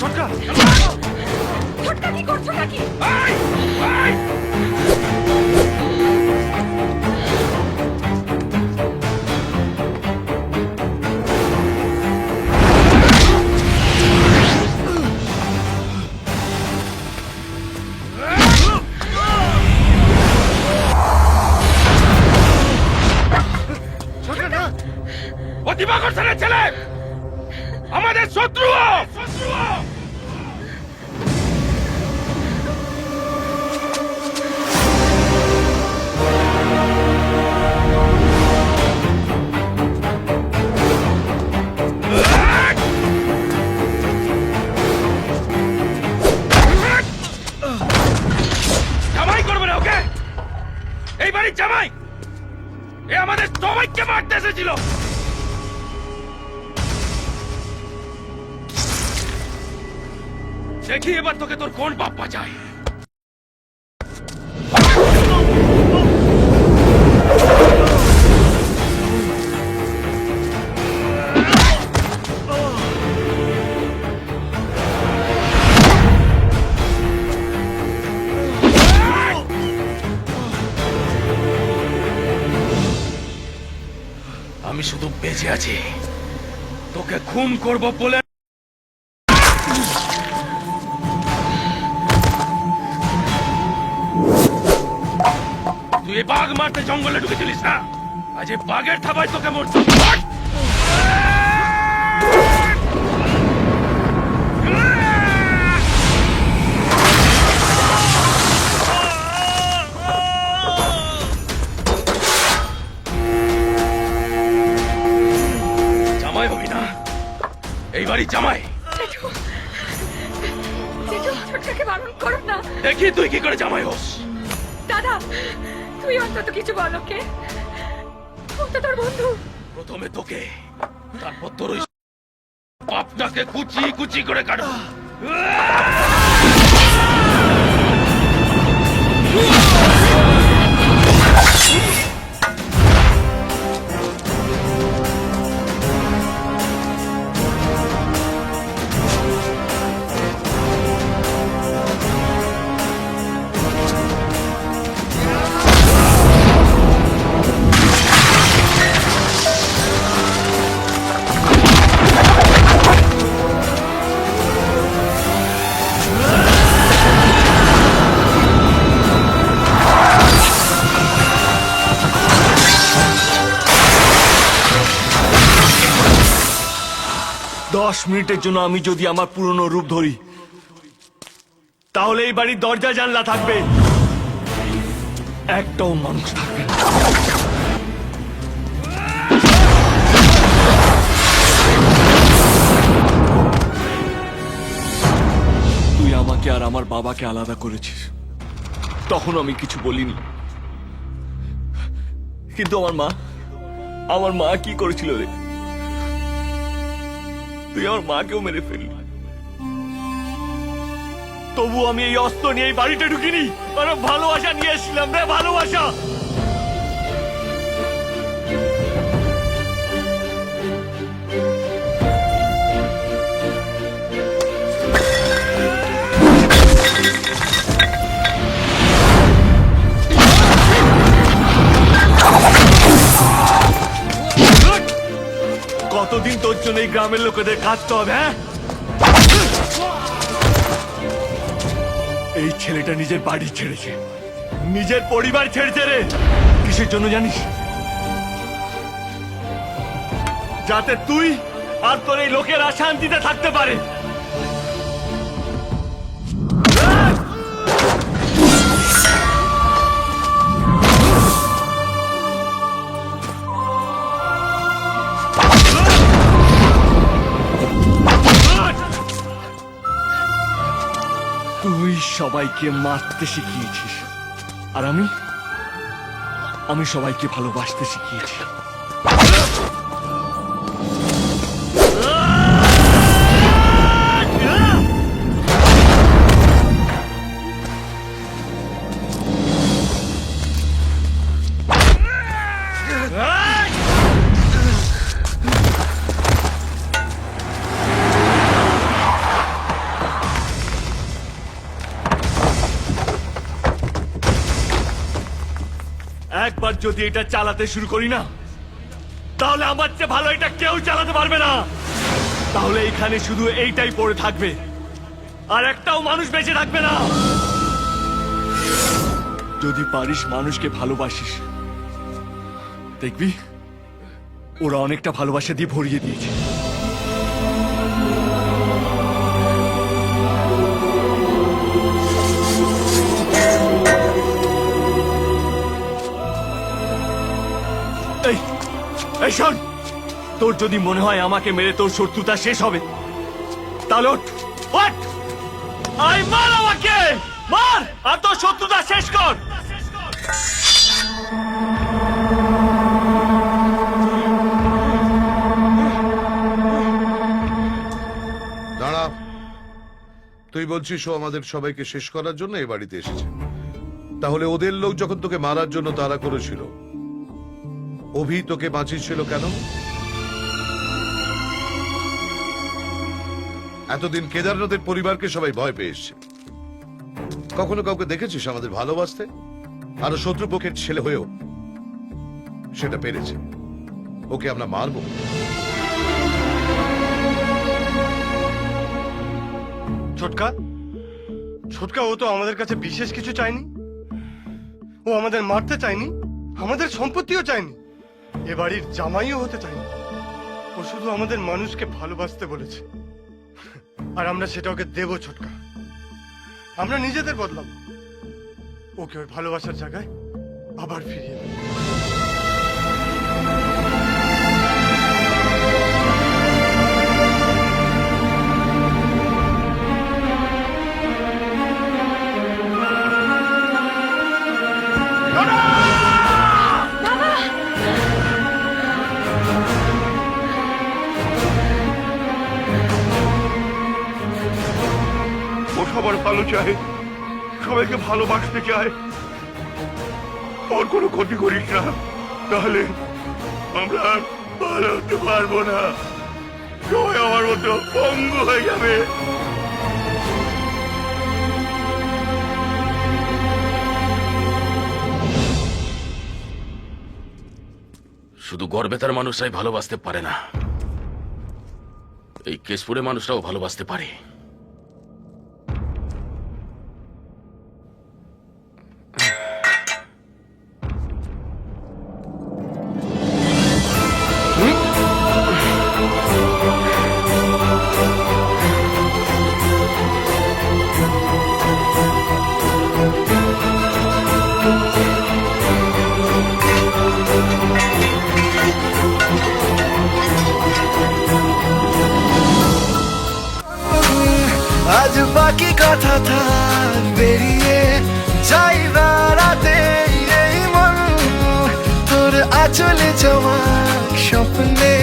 সরকার! ছোটকা কি করছ নাকি? আমাদের শত্রু! জামাই করবে না ওকে? এই বাড়ির জামাই! এ আমাদের সবাইকে মারতে এসেছিল! দেখি এবার তোকে তোর কোন বাপ বাঁচায় আমি শুধু বেঁচে আছি। তোকে খুন করব বলে বাঘ মারতে জঙ্গলে ঢুকেছিলিস না? আজ এই বাঘের থাবায় তোকে মরতে! জামাই হবি না? এই বাড়ির জামাই দেখি তুই কি করে জামাই হোস। দাদা তুই অন্তত কিছু বল ওকে? ও তো তোর বন্ধু। প্রথমে তোকে তারপর তোর ওই পাপটাকে কুচি কুচি করে কাটবো। দশ মিনিটের জন্য আমি যদি আমার পুরনো রূপ ধরি, তাহলে এই বাড়ির দরজা জানলা থাকবে। একটাও মানুষ থাকবে তুই আমাকে আর আমার বাবাকে আলাদা করেছিস। তখন আমি কিছু বলিনি। কিন্তু আমার মা আমার মা কি করেছিল রে? তুই আমার মাকেও মেরে ফেললি। তবু আমি এই অস্ত্র নিয়ে এই বাড়িতে ঢুকিনি। আর ভালোবাসা নিয়ে এসেছিলাম রে, ভালোবাসা। কতদিন তোর জন্য এই গ্রামের লোকেদের কাঁদতে হবে হ্যাঁ? এই ছেলেটা নিজের বাড়ি ছেড়েছে। নিজের পরিবার ছেড়েছে রে। কিসের জন্য জানিস? যাতে তুই আর তোর এই লোকের আশান্তিতে থাকতে পারে। তুই সবাইকে মারতে শিখিয়েছিস। আর আমি? আমি সবাইকে ভালোবাসতে শিখিয়েছি। একবার যদি এটা চালাতে শুরু করি না, তাহলে আমার চেয়ে ভালো এটা কেউ চালাতে পারবে না। তাহলে এখানে শুধু এইটাই পড়ে থাকবে, আর একটাও মানুষ বেঁচে থাকবে না। যদি পারিস মানুষকে ভালোবাসিস, দেখবি, ওরা অনেকটা ভালোবাসা দিয়ে ভরিয়ে দিয়েছে। শোন, তোর যদি মনে হয় আমাকে মেরে তোর শত্রুতা শেষ হবে, তাহলে ওঠ আই মার আমাকে, মার, আর তোর শত্রুতা শেষ কর। দাঁড়া, তুই বলছিস ও আমাদের সবাইকে শেষ করার জন্য এ বাড়িতে এসেছে। তাহলে ওদের লোক যখন তোকে মারার জন্য তারা করেছিল অভি, তোকে বাঁচিয়েছিল কেন? এতদিন কেদারনাথের পরিবারকে সবাই ভয় পেয়ে এসছে কখনো কাউকে দেখেছিস আমাদের ভালোবাসতে? আরও শত্রুপক্ষের ছেলে হয়েও সেটা পেরেছে। ওকে আমরা মারবো। ছোটকা? ছোটকা, ও তো আমাদের কাছে বিশেষ কিছু চায়নি। ও আমাদের মারতে চায়নি, আমাদের সম্পত্তিও চায়নি। এ বাড়ির জামাইও হতে চাই ও শুধু আমাদের মানুষকে ভালোবাসতে বলেছে। আর আমরা সেটা ওকে দেব ছোটকা। আমরা নিজেদের বদলাম ওকে ওই ভালোবাসার জায়গায় আবার ফিরিয়ে দেব। সবার ভালো চায়। সবাইকে ভালোবাসতে চায়। ওর কোনো ক্ষতি করিস না। তাহলে আমরা ভালো হতে পারব না। সবাই আমার মতো পঙ্গু হয়ে যাবে। শুধু গর্বেতার মানুষরাই ভালোবাসতে পারে না। এই কেশপুরে মানুষরাও ভালোবাসতে পারে। বাকি কথা থাক বেরিয়ে যাই বেড়াতে। এই মন তোর আচলে যাওয়া স্বপ্নে